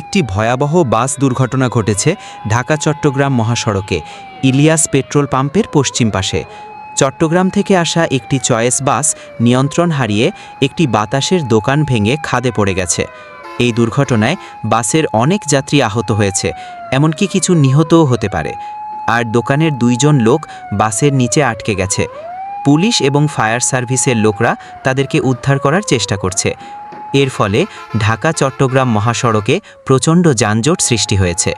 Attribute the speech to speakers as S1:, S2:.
S1: একটি ভয়াবহ বাস দুর্ঘটনা ঘটেছে ঢাকা চট্টগ্রাম মহাসড়কে, ইলিয়াস পেট্রোল পাম্পের পশ্চিম পাশে। চট্টগ্রাম থেকে আসা একটি চয়েস বাস নিয়ন্ত্রণ হারিয়ে একটি বাতাসের দোকান ভেঙে খাদে পড়ে গেছে। এই দুর্ঘটনায় বাসের অনেক যাত্রী আহত হয়েছে, এমনকি কিছু নিহতও হতে পারে। আর দোকানের দুইজন লোক বাসের নিচে আটকে গেছে। পুলিশ এবং ফায়ার সার্ভিসের লোকরা তাদেরকে উদ্ধার করার চেষ্টা করছে। এর ফলে ঢাকা চট্টগ্রাম মহাসড়কে প্রচণ্ড যানজট সৃষ্টি হয়েছে।